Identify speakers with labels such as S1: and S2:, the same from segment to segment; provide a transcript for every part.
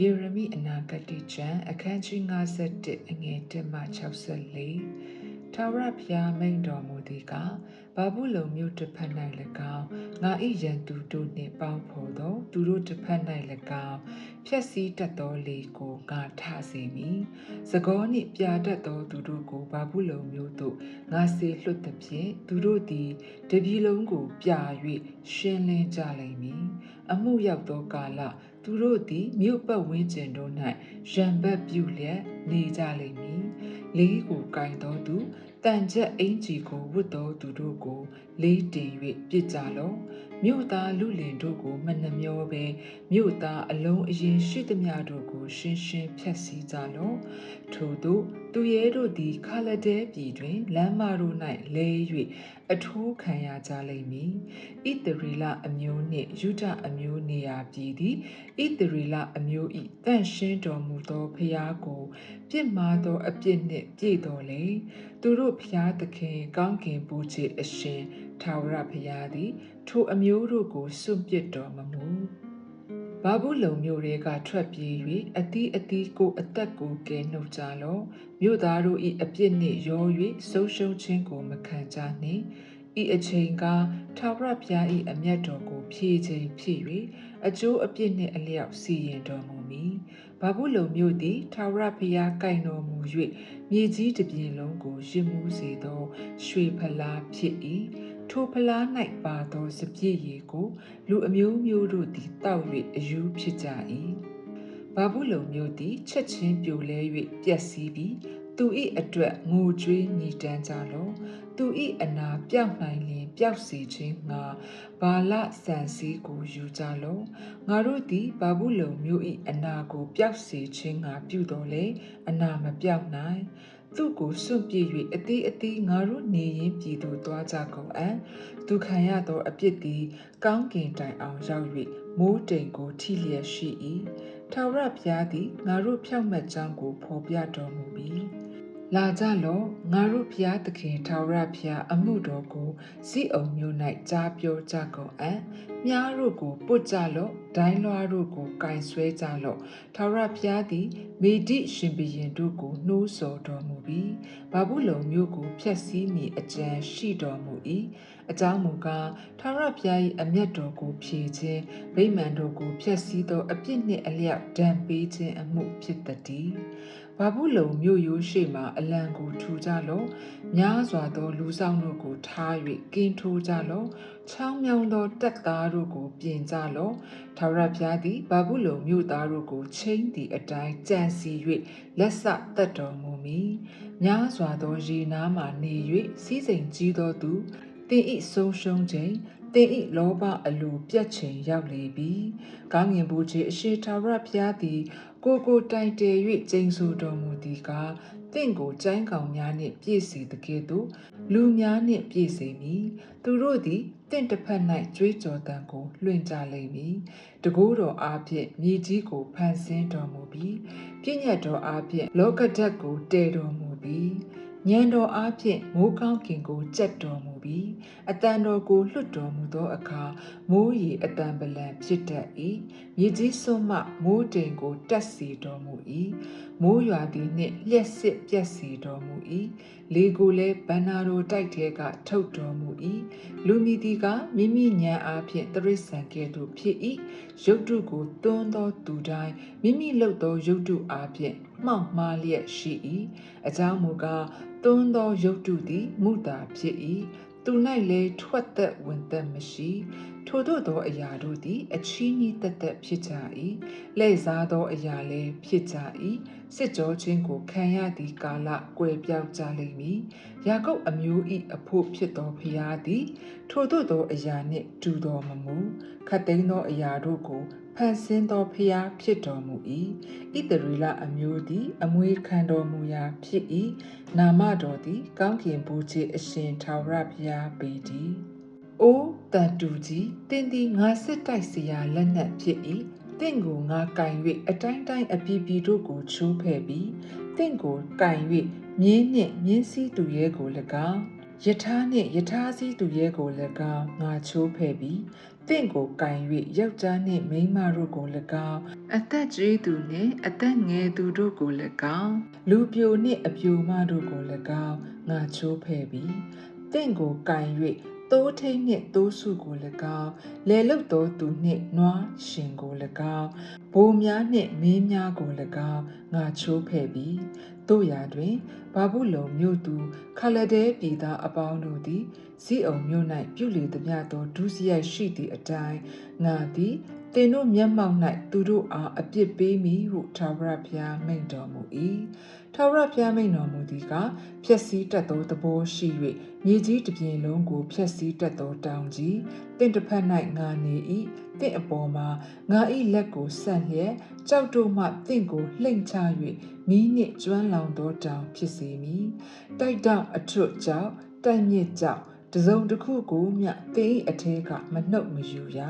S1: ယေရမိအနာဂတိကျမ်းအခန်းကြီး51အငယ်1မှ64ထာဝရဘုရားမိန့်တော်မူသည်ကဘာဘူးလုံမြို့တစ်ဖက်၌၎င်းငါ၏ရန်သူတို့နှင့်ပေါင်းဖော်သောသူတို့တစ်ဖက်၌၎င်းဖြက်စီးတတ်သောလေကိုငါထစေမည်။သကောနှင့်ပြာတတ်သောသူတို့ကိုဘာဘူးလုံမြို့သို့ငါစေလွှတ်သည်ဖြင့်သူတို့သည်တပြည်လုံးကိုပြာ၍ရှင်းလင်းကြလိမ့်မည်။အမှုရောက်သောကာလ သူတို့သည်မြို့ပတ်ဝန်းကျင်တို့၌ရံပတ်ပြုလျက်နေကြလိမ့်မည်။လေးကိုကင်တော်သူတန်ချက်အင်ကြီးကိုဝတ်တော်သူတို့ကိုလေးတင်၍ပြစ်ကြလော့ မြို့သားလူလင်တို့ကိုမနှမျောပဲမြို့သားအလုံးအရင်ရှိသမျှတို့ကို ရှင်းရှင်းဖြတ်စည်းကြလော့ထို့သောသူရဲတို့သည်ခါလဒဲပြည်တွင်လမ်းမတို့၌လဲ၍အထိုးခံရကြလိမ့်မည်ဣသရေလအမျိုးနှင့်ယူဒအမျိုးနေရာပြည်သည်ဣသရေလအမျိုး၏တန့်ရှင်းတော်မူသောဖျားကိုပြစ်မှားသောအပြစ်နှင့်ပြည့်တော်လေသူတို့ဖျားသခင်ကောင်းကင်ဘုရားအရှင် ထာဝရဘုရားသည် ထိုအမျိုးတို့ကိုစွန့်ပစ်တော်မမူဘာဘူးလုံမျိုးတွေကထွက်ပြေး၍အတီးအတီးကိုအသက်ကိုကဲနှုတ်ကြလော့မြို့သားတို့၏အပြစ်နှင့်ရော၍ဆုံးရှုံးခြင်းကိုမခံကြနှင့်ဤအချိန်ကထာဝရဘုရား၏အမျက်တော်ကိုဖြည့်ခြင်းဖြစ်၍အကျိုးအပြစ်နှင့်အလျောက်စီရင်တော်မူမည်ဘာဘူးလုံမျိုးသည်ထာဝရဘုရားကင်တော်မူ၍မြေကြီးတစ်ပြင်လုံးကိုရစ်မှုစေသော ရွှေဖလားဖြစ်၏ ထိုဖလား၌ပါသောစပြည့်ရည်ကို လူအမျိုးမျိုးတို့သည်တောက်၍အယူဖြစ်ကြ၏ဘာဘူးလုံမျိုးသည်ချက်ချင်းပြိုလဲ၍ပျက်စီးပြီးသူ၏အတွက်ငိုကြွေးမြည်တမ်းကြလောသူ၏အနာပြောက်နိုင်လျင်ပျောက်စေခြင်းငါဘာလဆန်စည်းကိုယူကြလောငါတို့သည်ဘာဘူးလုံမျိုး၏အနာကိုပျောက်စေခြင်းငါပြုတော်လေအနာမပျောက်နိုင် သူ့ကိုစွန့်ပြေး၍အသေးအသေးငါတို့နေရင်ပြည်သူသွားကြကုန်အံ့သူခံရသောအပြစ်သည်ကောင်းကင်တိုင်အောင်ရောက်၍မိုးတိမ်ကိုထိလျက်ရှိ၏ထာဝရဘုရားသည်ငါတို့ဖြောက်မှတ်ကြောင်းကိုဖော်ပြတော်မူပြီး လာကြလော့ငါတို့ဘုရားသခင်ထာဝရဘုရားအမှုတော်ကိုစီအုံမျိုး၌ကြားပြောကြကုန်အံ့မြားတို့ကိုပုတ်ကြလော့ဒိုင်းလွားတို့ကိုကင်ဆွဲကြလော့ထာဝရဘုရားသည်မေဒိရှင်ဘရင်တို့ကိုနှိုးဆော်တော်မူပြီးဘာဘူးလုံမျိုးကိုဖျက်ဆီးမည်အကြံရှိတော်မူ၏ အကြောင်းမူကားထာဝရဘုရား၏အမျက်တော်ကိုဖြေခြင်းဗိမာန်တော်ကိုဖျက်ဆီးသောအပြစ်နှင့်အလျောက်ဒဏ်ပေးခြင်းအမှုဖြစ်သည်ဘာဘူးလုံမြို့ရိုးရှိမှအလံကိုထူကြလော့များစွာသောလူဆောင်တို့ကိုထား၍ကင်းထိုးကြလော့ချောင်းမြောင်းသောတက်သားတို့ကိုပြင်ကြလော့ထာဝရဘုရားသည်ဘာဘူးလုံမြို့သားတို့ကိုချင်းသည့်အတိုင်းကြံစီ၍လက်ဆတတ်တော်မူမည်များစွာသောရေနားမှနေ၍စီးစိမ်ကြီးသောသူ တင်ဤဆုံးရှုံးခြင်းတင်ဤလောဘအလိုပြတ်ချိန်ရောက်လေပြီ။ကောင်းငင်ဘူးကြီးအရှိထာဝရဘုရားသည် ကိုကိုတိုင်တည်၍ကျိန်ဆိုတော်မူသည်ကားတင့်ကိုကျိုင်းကောင်များနှင့်ပြည့်စေတကဲ့သို့လူများနှင့်ပြည့်စေမည်သူတို့သည်တင့်တစ်ဖက်၌ကြွေးကြော်တံကိုလွှင့်ကြလိမ့်မည်တကူတော်အားဖြင့်မြေကြီးကိုဖန်ဆင်းတော်မူပြီးပြည့်ညတ်တော်အားဖြင့်လောကဓာတ်ကိုတည်တော်မူပြီးဉာဏ်တော်အားဖြင့်မိုးကောင်းကင်ကိုကြက်တော်မူ ပြီးအတန်တော်ကိုလွှတ်တော်မူသောအခါမိုးရီအတန်ပလံဖြစ်တတ်၏မြေကြီးစွန်းမှမိုးတိမ်ကိုတက်စီတော်မူ၏မိုးရွာသည်နှင့်လျက်စစ်ပြက်စီတော်မူ၏လေကိုလည်းဘန္နာတော်တိုက်ထဲကထုတ်တော်မူ၏လူမီတီကမိမိဉာဏ်အားဖြင့်တရစ္ဆန်ကဲ့သို့ဖြစ်၏ရုပ်တုကိုသွန်းသောသူတိုင်းမိမိလှုပ်သောရုပ်တုအားဖြင့်မှောက်မှားလျက်ရှိ၏အကြောင်းမူကားသွန်းသောရုပ်တုသည်မုတာဖြစ်၏ သူ၌လည်းထွက်သက်ဝင်သက်မရှိထို့သောသောအရာတို့သည် အချီးနှီးတက်တက်ဖြစ်ကြ၏လဲ့စားသောအရာလည်းဖြစ်ကြ၏စစ်ကြောချင်းကိုခံရသည့်ကာလကွယ်ပြောက်ကြလိမ့်မည် ယာကုပ်အမျိုး၏အဖို့ဖြစ်သောဖျားသည် ထို့သောသောအရာနှင့်တူတော်မမူခတ်သိမ်းသောအရာတို့ကိုဖန်ဆင်းသောဖျားဖြစ်တော်မူ၏ဣတရီလအမျိုးသည် အမွေခံတော်မူရာဖြစ်၏နာမတော်သည် ကောင်းကင်ဘုရားအရှင်ထာဝရဘုရားပေတည်းအိုးတန်တူကြီးတင်းသည်ငါစစ်တိုက်စရာလက်နက်ဖြစ်၏တင့်ကိုငါကင်၍အတိုင်းတိုင်းအပီပီတို့ကိုချိုးဖဲ့ပြီးတင့်ကိုကင်၍ မြင်းနှင့်မြင်းစည်းသူရဲကို၎င်းယထာနှင့်ယထာစည်းသူရဲကို၎င်းငါချိုးဖဲ့ပြီးတင့်ကိုကင်၍ယောက်ျားနှင့်မိန်းမတို့ကို၎င်းအသက်ကြီးသူနှင့်အသက်ငယ်သူတို့ကို၎င်းလူပြိုနှင့်အပြိုမတို့ကို၎င်းငါချိုးဖဲ့ပြီးတင့်ကိုကင်၍ သိုးထိန်နှင့်သိုးစုကို၎င်းလေလုတ်သောသူနှင့်နွားရှင်ကို၎င်းဘိုးများနှင့်မင်းများကို၎င်းငါချိုးဖဲ့ပြီးတို့ရာတွင်ဘာဘူးလုံမြို့သူခလဒဲပြည်သားအပေါင်းတို့သည်ဇီးအောင်မြို့၌ပြုလေသမျှသောဒုစရိုက်ရှိသည့်အတိုင်းငါသည်တင်တို့မျက်မှောက်၌သူတို့အားအပြစ်ပေးမည်ဟုထာဝရဘုရားမိန့်တော်မူ၏ ထာဝရဘုရားမိန့်တော်မူသည်ကဖျက်ဆီးတတ်သောသဘောရှိ၍မြေကြီးတစ်ပြင်လုံးကိုဖျက်ဆီးတတ်သောတောင်ကြီးတင့်တစ်ဖက်၌ငါနေ၏တင့်အပေါ်မှာငါ၏လက်ကိုဆန့်လျက်ကြောက်တို့မှတင့်ကိုလှိမ့်ချ၍မိနှင့်ကျွမ်းလောင်သောတောင်ဖြစ်စေမည်တိုက်တောင်အထွတ်ကြောင့်တိုက်မြစ်ကြောင့် တစုံတစ်ခုကိုမျှတင်းအထဲကမနှုတ်မယူရ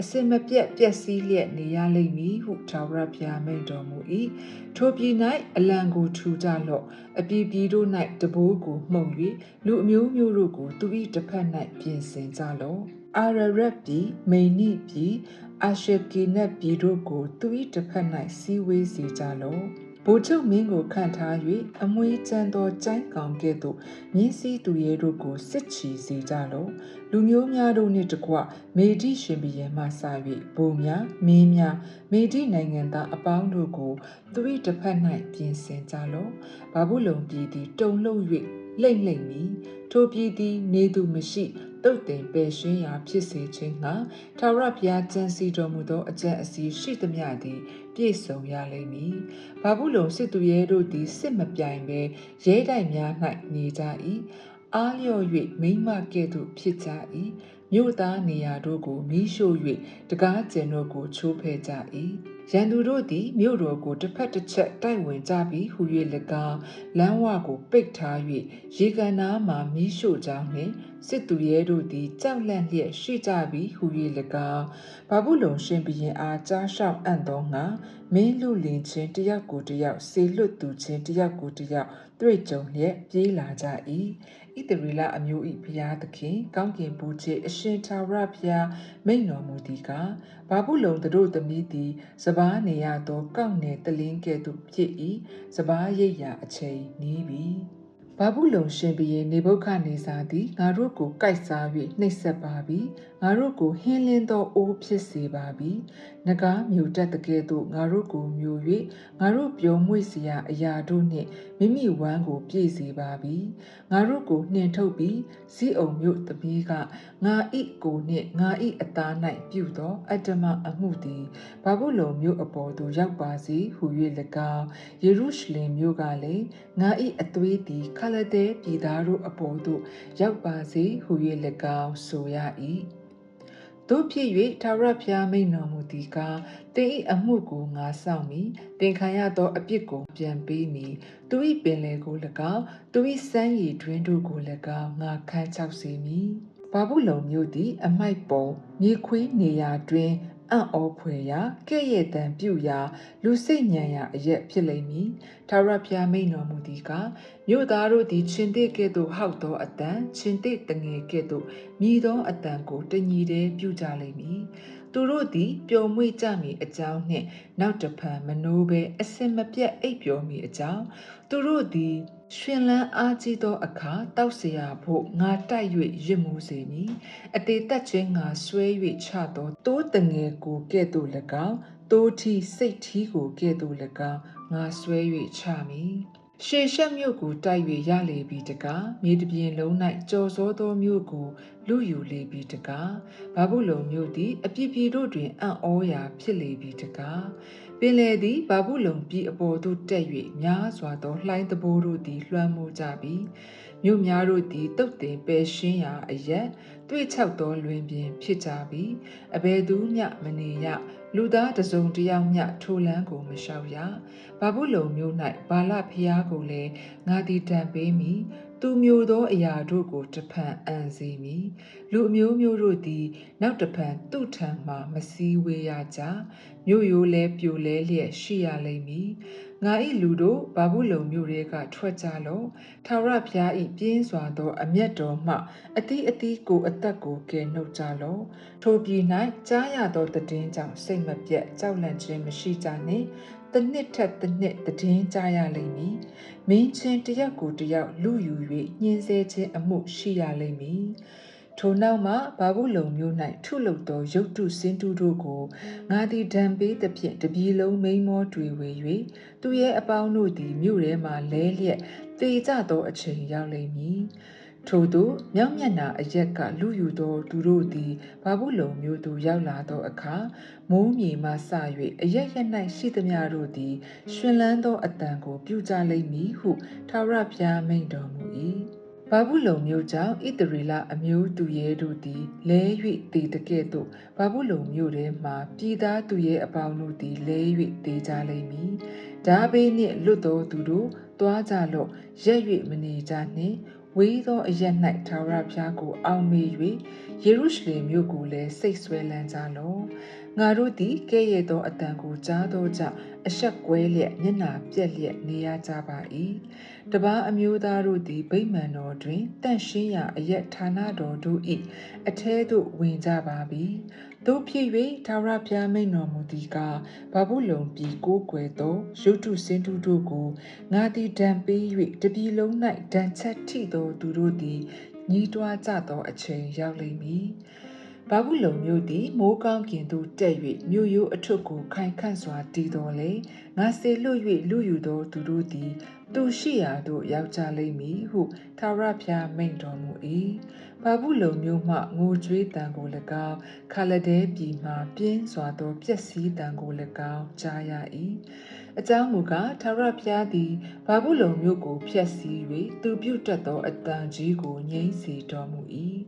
S1: အစင်မပြတ်ပျက်စီးလျက်နေရလိမ့်မည်ဟုထာဝရဘုရားမိန့်တော်မူ၏ထိုပြည်၌အလံကိုထူကြလော့အပြည်ပြည်တို့၌တဘိုးကိုမှုန်၍လူအမျိုးမျိုးတို့ကိုသူ၏တစ်ဖက်၌ပြင်ဆင်ကြလော့အာရရက်ပြည်မိန်နိပြည်အာရှကေနက်ပြည်တို့ကိုသူ၏တစ်ဖက်၌စီဝေးစေကြလော့ ဗိုလ်ချုပ်မင်းကိုခန့်ထား၍အမွေးကျန်းသောကျိုင်းကောင်ကဲ့သို့မြင်းစည်းသူရဲတို့ကိုစစ်ချီစေကြလော့လူမျိုးများတို့နှင့်တကွမေဒီရှင်ဘီယံမှစ၍ဘုံများမင်းများမေဒီနိုင်ငံသားအပေါင်းတို့ကိုသူ၏တစ်ဖက်၌ပြင်ဆင်ကြလော့ဘာဘူးလုံပြည်သည်တုံလှုပ်၍လိမ့်လိမ့်မည်ထိုပြည်သည်နေသူမရှိ တုတ်တင်ပယ်ရှင်းရာဖြစ်စေခြင်းငှာထာဝရဘုရားကြံစီတော်မူသောအကြံအစီရှိသမျှသည်ပြည့်စုံရလိမ့်မည်။ဘာဘူးလုံစစ်သူရဲတို့သည်စစ်မပြိုင်ဘဲရဲတိုက်များ၌နေကြ၏။အားလျော့၍မိမကဲ့သို့ဖြစ်ကြ၏။မြို့သားနေရာတို့ကိုမီးရှို့၍တကားကျင်တို့ကိုချိုးဖဲ့ကြ၏။ ရန်သူတို့သည်မြို့တော်ကိုတစ်ဖက်တစ်ချက်တိုက်ဝင်ကြပြီးဟူ၍၎င်းလမ်းဝကိုပိတ်ထား၍ရေကန်နားမှမီးရှို့ကြောင်းနှင့်စစ်သူရဲတို့သည်ကြောက်လန့်လျက်ရှိကြပြီးဟူ၍၎င်းဘာဘူးလုံရှင်ဘရင်အားကြားလျှောက်အံ့သောငါမင်းလူလင်ချင်းတယောက်ကိုတယောက်ဆေလွတ်သူချင်းတယောက်ကိုတယောက်တွေ့ကြုံလျက်ပြေးလာကြ၏ ဣတရီလအမျိုး၏ဘုရားသခင်ကောင်းကင်ဘုရားအရှင်သာရဘုရားမိန်တော်မူသည်ကဘာဘူးလုံတို့သမီးသည်စပားနေရသောကောက်နယ်တလင်းကဲ့သို့ဖြစ်၏စပားရိပ်ရာအချိန်နီးပြီဘာဘူးလုံရှင်ဘီရင်နေဘုခနေစာသည်ငါတို့ကိုကြိုက်စား၍နှိပ်စက်ပါပြီ ငါတို့ကိုဟင်းလင်းသောအိုးဖြစ်စေပါပြီနဂါမြို့တက်တကယ်သို့ငါတို့ကိုမျိုး၍ငါတို့ပြုံမွေ့စရာအရာတို့နှင့်မိမိဝမ်းကိုပြည့်စေပါပြီငါတို့ကိုနှင်ထုတ်ပြီးစီးအောင်မြို့သမီးကငါဤကိုနှင့်ငါဤအသား၌ပြုသောအတ္တမအမှုသည်ဘာဘူးလုံမြို့အပေါ်သို့ရောက်ပါစေဟု၍၎င်းယေရုရှလင်မြို့ကလည်းငါဤအသွေးသည်ခလဒဲပြည်သားတို့အပေါ်သို့ရောက်ပါစေဟု၍၎င်းဆိုရ၏ တို့ဖြစ်၍ထာဝရဘုရားမိန်တော်မူသည်ကားတင်၏အမှုကိုငါဆောင်မည်တင်ခံရသောအပြစ်ကိုပြန်ပေးမည်သူ၏ပင်လယ်ကို၎င်းသူ၏စမ်းရည်တွင်တို့ကို၎င်းငါခန်းချောက်စေမည်ဘာဘူးလုံမျိုးသည် အမိုက်ပုံမြေခွေးနေရာတွင် အံ့ဩဖွယ်ရာကဲ့ရဲ့တံပြုရာလူစိတ်ညံရာအရက်ဖြစ်လိမ့်မည်ထာဝရဘုရားမိန်တော်မူသည်ကမြို့သားတို့သည်ရှင်သစ်ကဲ့သို့ဟောက်သောအတန်ရှင်သစ်တငယ်ကဲ့သို့မြည်သောအတန်ကိုတညီတည်းပြုကြလိမ့်မည်သူတို့သည်ပျော်မွေ့ကြမည်အကြောင်းနှင့် နောက်တဖန်မနိုးဘဲအစင်မပြတ်အိပ်ပျော်မည်အကြောင်းသူတို့သည် ရှင်လန်းအားကြီးသောအခါတောက်เสียဖို့ငါတိုက်၍ရစ်မှုစေမည်အတေတက်ချင်းငါဆွဲ၍ချသောတိုးတငယ်ကိုကဲ့သို့၎င်းတိုးထီစိတ်ထီကိုကဲ့သို့၎င်းငါဆွဲ၍ချမည်ရှေရှက်မြို့ကိုတိုက်၍ရလေပြီတကားမြေတပြင်လုံး၌ကြော်စောသောမြို့ကိုလူယူလေပြီတကားဘာဘူးလုံမြို့သည်အပြစ်ပြည်တို့တွင်အံ့ဩရာဖြစ်လေပြီတကားပ င်လေသည်ဘာဘူးလုံပြည်အပေါ်သို့တက်၍များစွာသောလှိုင်းတဘိုးတို့သည်လွှမ်းမိုးကြပြီမြို့များတို့သည်တုတ်တင်ပယ်ရှင်းရာအရက်တွေ့ချောက်သောလွင်ပြင်ဖြစ်ကြပြီအဘယ်သူမျှမနေရလူသားတစုံတယောက်မျှထိုလန်းကိုမလျှောက်ရဘာဘူးလုံမျိုး၌ဘာလဖျားကိုလည်းငါသည်တံပေးမည် သူမျိုးသောအရာတို့ကိုတဖန်အံစေမည်လူအမျိုးမျိုးတို့သည်နောက်တဖန်သူ့ထံမှမစည်းဝေးရကြမြို့ရိုးလဲပြိုလဲလျက်ရှိရလိမ့်မည်ငါဤလူတို့ဘာဘူးလုံမြို့တွေကထွက်ကြလော့ထာဝရဘုရားဤပြင်းစွာသောအမျက်တော်မှအတိအသီးကိုအသက်ကိုကယ်နှုတ်ကြလော့ထိုပြည်၌ကြားရသောတည်င်းကြောင့်စိတ်မပြတ်ကြောက်လန့်ခြင်းမရှိကြနှင့် တစ်နှစ်ထက်တစ်နှစ်တည်င်းကြားရလိမ့်မည်မင်းချင်းတယောက်ကိုတယောက်လူယူ၍ညှင်းဆဲခြင်းအမှုရှိရလိမ့်မည်ထိုနောက်မှဘာဘူးလုံမျိုး၌ထုလုပ်သောရုပ်တုစင်တုတို့ကိုငါသည်ဒံပေးသဖြင့်တပြီလုံးမိန်မောတွေဝေ၍သူရဲ့အပေါင်းတို့သည်မြို့ထဲမှလဲလျက်တေကြသောအချိန်ရောက်လိမ့်မည် ထို့သူမြောက်မျက်နာအရက်ကလူယူသောသူတို့သည်ဘာဘူးလုံမျိုးသို့ရောက်လာသောအခါမိုးမြေမှစ၍အရက်ရက်၌ရှိသမျှတို့သည်ရှင်လန်းသောအတန်ကိုပြုကြလိမ့်မည်ဟုထာဝရဘုရားမိန့်တော်မူ၏ဘာဘူးလုံမျိုးကြောင့်ဣတရီလအမျိုးသူရဲတို့သည်လဲ၍တည်တကဲ့သို့ဘာဘူးလုံမျိုးထဲမှပြည်သားသူရဲအပေါင်းတို့သည်လဲ၍တည်ကြလိမ့်မည်။ဒါဘေးနှင့်လွတ်သောသူတို့တွားကြလော့ရက်၍မနေကြနှင့် ဝေးသောအရက်၌ထာဝရဘုရားကို အောက်မေ့၍ယေရုရှလင်မြို့ကိုလည်းစိတ်ဆွဲလန်းကြလော့ငါတို့သည်ကဲ့ရဲ့သောအတန်ကိုကြားသောကြောင့်အဆက်ကွဲလျက်မျက်နာပြက်လျက်နေရကြပါ၏တပားအမျိုးသားတို့သည်ဗိမာန်တော်တွင်တန့်ရှင်းရာအရက်ဌာနတော်တို့၏အထဲသို့ဝင်ကြပါပြီ တို့ဖြစ်၍ထာဝရဘုရားမိန်တော်မူသည်ကားဘာဘူးလုံပြည်ကိုးကွယ်သောရုတ်တုစင်တုတို့ကိုငါသည်ဒဏ်ပေး၍တပြည်လုံး၌ဒဏ်ချက်ထိသောသူတို့သည်ညီးတွားကြသောအချိန်ရောက်လိမ့်မည်ဘာဘူးလုံမျိုးသည်မိုးကောင်းကင်သို့တက်၍မြို့ရိုးအထွတ်ကိုခိုင်ခန့်စွာတည်တော်လေ ငါစေလွတ်၍လူယူသောသူတို့သည် သူရှိရာသို့ရောက်ကြလိမ့်မည်ဟုသာရဖျားမိန့်တော်မူ၏ဘာဘူးလုံမျိုးမှငိုကြွေးတံကို၎င်းခါလဒဲပြည်မှပြင်းစွာသောပျက်စီးတံကို၎င်းကြားရ၏အကြောင်းမူကားထာဝရဘုရားသည်ဘာဘူးလုံမျိုးကိုဖျက်ဆီး၍သူပြုတ်တတ်သောအတန်ကြီးကိုငြိမ့်စေတော်မူ၏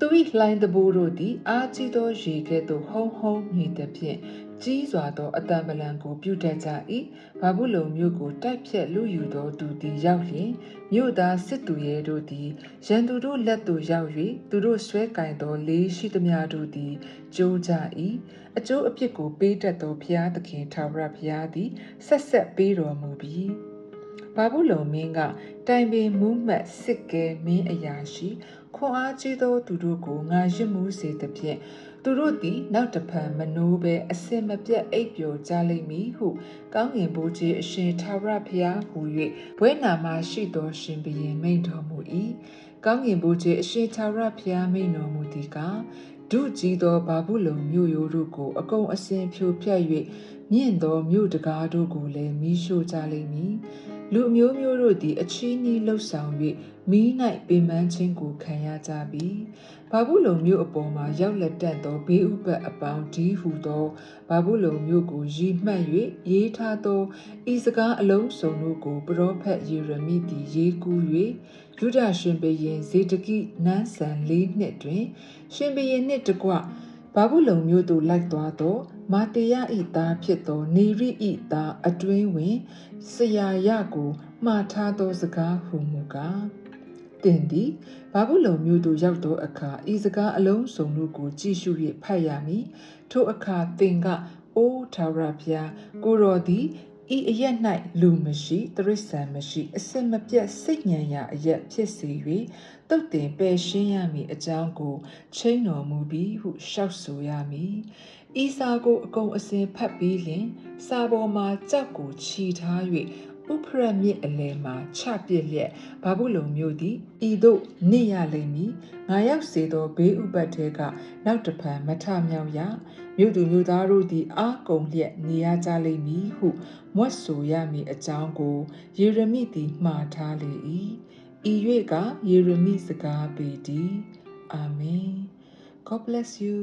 S1: သူ၏လှိုင်းတဘိုးတို့သည်အာကြီးသောရေကဲ့သို့ဟုံးဟုံးမြည်သည်ဖြင့် ကြီးစွာသောအတံပလံကိုပြုတတ်ကြ၏ဘာဘူးလုံမျိုးကိုတိုက်ဖြက်လူယူသောသူသည်ရောက်လျင်မြို့သားစစ်သူရဲတို့သည်ရန်သူတို့လက်သို့ရောက်၍သူတို့ဆွဲကင်သောလေးရှိသမျှတို့သည်ကြိုးကြ၏အကျိုးအပြစ်ကိုပေးတတ်သောဘုရားသခင်ထာဝရဘုရားသည်ဆက်ဆက်ပေးတော်မူပြီးဘာဘူးလုံမင်းကတိုင်ပင်မူးမှတ်စစ်ကဲမင်းအရာရှိ ခွန်အားကြီးသောသူတို့ကိုငါရစ်မှုစေသဖြင့်သူတို့သည်နောက်တဖန်မနိုးဘဲအစင်မပြတ်အိပ်ပျော်ကြလိမ့်မည်ဟုကောင်းငင်ဘိုးကြီးအရှင်ထာဝရဘုရားဟူ၍ဘွဲနာမရှိသောရှင်ဘုရင်မိန့်တော်မူ၏ကောင်းငင်ဘိုးကြီးအရှင်ထာဝရဘုရားမိန့်တော်မူသည်ကားဒုကြီးသောဘာဘူးလုံမြို့ရိုးတို့ကိုအကုန်အစင်ဖြိုဖျက်၍မြင့်သောမြို့တကားတို့ကိုလည်းမိရှို့ကြလိမ့်မည် လူမျိုးမျိုးတို့သည် အချီးနှီးလှုပ်ဆောင်၍မိ၌ပင်ပန်းခြင်းကိုခံရကြပြီဘာဘူးလုံမျိုးအပေါ်မှာရောက်လက်တက်သောဘေးဥပတ်အပေါင်းဒီဟုသောဘာဘူးလုံမျိုးကိုရည်မှတ်၍ရေးထားသောဤစကားအလုံးစုံတို့ကိုပရောဖက်ယေရမိသည်ရေးကူး၍ယုဒရှင်ဘုရင်ဇေဒကိနန်းဆန်၄နှစ်တွင် ရှင်ဘုရင်နှင့်တကွဘာဘူးလုံမျိုးသို့လိုက်သွားသော မာတေယဤသားဖြစ်သောနေရိဤသားအတွင်းဝင်ဆရာရကိုမှားထားသောစကားဟုမူကားတင်သည်ဘာဘူးလုံမျိုးသို့ရောက်သောအခါဤစကားအလုံးစုံတို့ကိုကြည့်ရှု၍ဖတ်ရမည်ထိုအခါသင်ကအိုးထာဝရဘုရားကိုတော်သည်ဤအရက်၌လူမရှိတရိษံမရှိအစစ်မပြတ်စိတ်ညံရာအရက်ဖြစ်စေ၍တုတ်တင်ပယ်ရှင်းရမည်အကြောင်းကိုချိန်တော်မူပြီးဟုရှောက်ဆိုရမည် ဤစာကိုအကုန်အစင်ဖတ်ပြီးလျင်စာပေါ်မှာကြောက်ကိုခြီထား၍ဥဖရမြစ်အလယ်မှာချပစ်လျက်ဘာဘူးလုံမျိုးသည်ဤသို့နေရလိမ့်မည်ငါရောက်စေသောဘေးဥပတ်ထဲကနောက်တဖန်မထမြောက်ရမြို့သူမြို့သားတို့သည်အာကုံလျက်နေရကြလိမ့်မည်ဟုမွတ်ဆိုရမည်အကြောင်းကိုယေရမိသည်မှားထားလေ၏ဤ၍ကယေရမိစကားပေတည်အာမင် God bless you